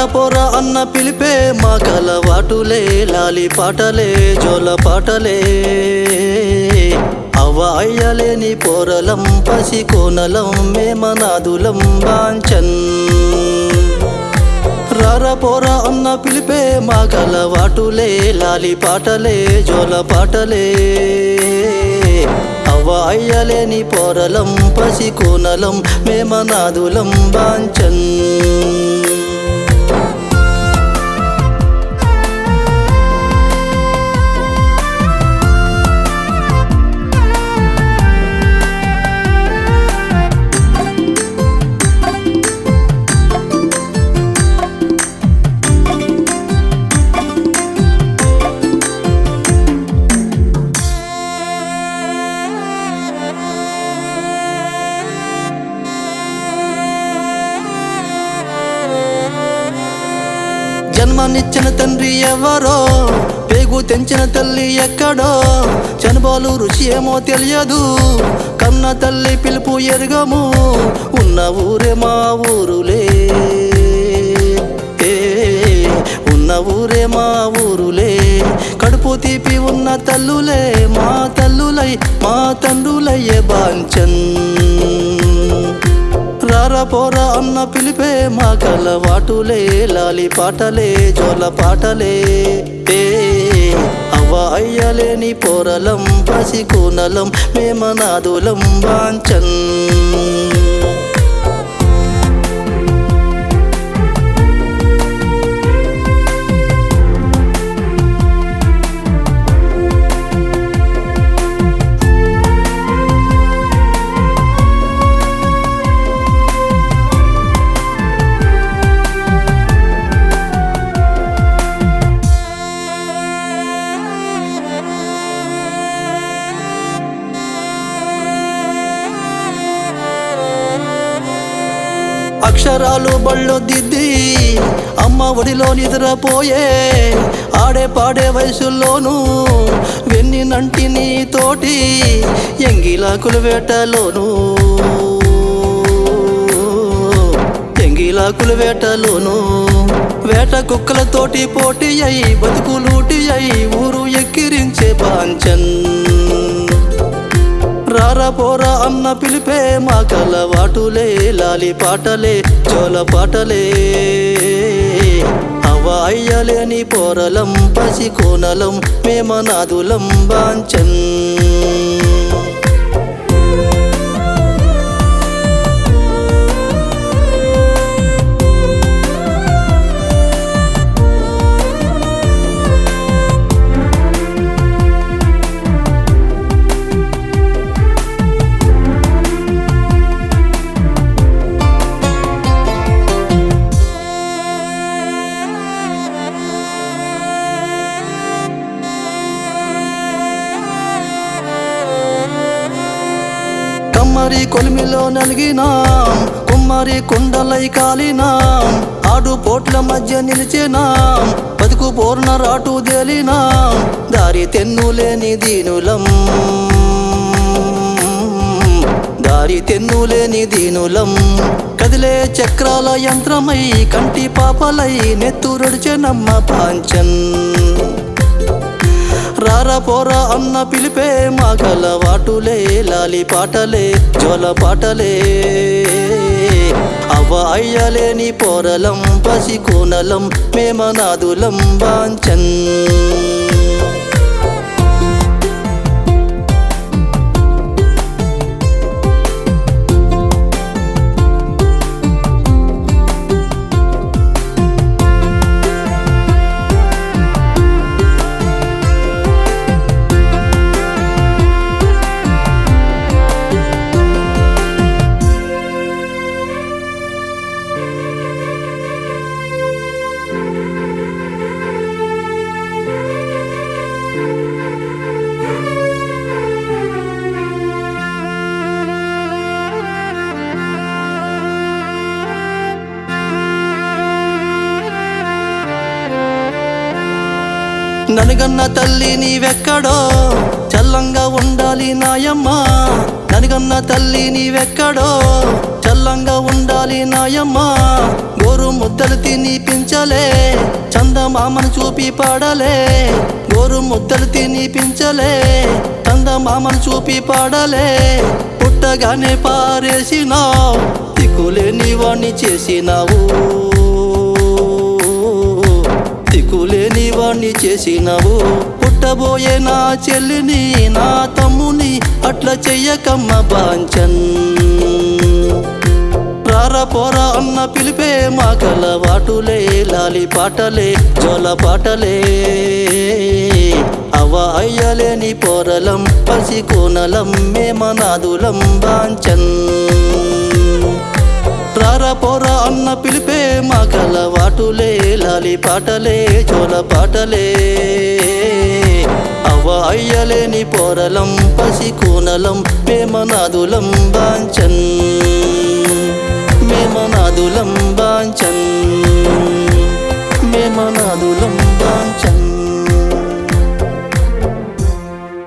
పోరా పోరా అన్న పిలిపే మా కలవాటులే లాలి పాటలే జోల పాటలే. అవ అయ్యలేని పోరలం పసి కోనలం మేమనాదులం బాంచన్ రారా పోరా అన్న పిలిపే మా కలవాటులే లాలి పాటలే జోల పాటలే. అవ అయ్యలేని పోరలం పసి కోనలం మేమనాదులం బాంచన్ జన్మనిచ్చిన తండ్రి ఎవరో? పేగు తెంచిన తల్లి ఎక్కడో? చనుబాలు రుచి ఏమో తెలియదు. కన్న తల్లి పిలుపు ఎరగము. ఉన్న ఊరే మా ఊరులే. ఉన్న ఊరే మా ఊరులే. కడుపు తీపి ఉన్న తల్లులే మా తల్లులై మా తండ్రులయ్యే బాంచన్. రారా పోరా అన్న పిలిపే మా కలవాటులే లాలి పాటలే జోల పాటలే. ఏ అవ్వ అయ్యలేని పోరలం పసి కూనలం మేమనాదులం వాంచన్ అక్షరాలు బళ్ళు దిద్ది అమ్మ ఒడిలో నిద్రపోయే ఆడే పాడే వయసుల్లోనూ వెన్ని నంటిని తోటి ఎంగిలాకుల వేటలోను ఎంగిలాకుల వేటలోను వేట కుక్కలతోటి పోటీ అయి బతుకులూటి అయి ఊరు ఎక్కిరించే పాంచన్. రారా పోరా అన్న పిలిపే మా కలవాటులే లాలి పాటలే చోల పాటలే. అవ అయ్యలేని పోరలం పసి కోనలం మేమనాదులం బాంచన్ కమ్మరి కొలిమిలో నలిగినాం కుమ్మరి కుండలై కాలినాం ఆడు పోట్ల మధ్య నిలిచినాం బతుకు పూర్ణ రాటు దేలినాం దారి తెన్నులేని దీనులం. దారి తెన్నులేని దీనులం. కదిలే చక్రాల యంత్రమై కంటి పాపలై నెత్తురడిచెనమ్మ పాంచన్. రారా పోరా అన్న పిలిపే మా కలవాటులే లాలి పాటలే జోల పాటలే. అవ అయ్యలేని పోరలం పసి కోనలం మేమనాదులం వాంచన్ ననుగన్న తల్లి నీవెక్కడో? చల్లంగా ఉండాలి నాయమ్మ. ననుగన్న తల్లి నీవెక్కడో? చల్లంగా ఉండాలి నాయమ్మ. గోరు ముద్దలు తినిపించలే పెంచలే. చందమామను చూపి పాడలే. గోరు ముద్దలు తినిపించలే చందమామను చూపి పాడలే. పుట్టగానే పారేసినావు. దిక్కులేని వాణ్ణి చేసినావు. పని చేసినవు. పుట్టబోయే నా చెల్లిని నా తమ్ముని అట్లా చెయ్యకమ్మ బాంచన్. రారా పోరా అన్న పిలిపే మా కలవాటులే లాలి పాటలే జోల పాటలే. అవ అయ్యలేని పోరలం పసి కోనలం మేమనాదులం బాంచన్. రారా పోరా అన్న పిలిపే మా కలవాటులే తల్లి పాటలే చోల పాటలే. అవ అయ్యలేని పోరలం పసికూనలం మేమనాదులం బాంచన్. మేమనాదులం బాంచన్. మేమనాదులం బాంచన్.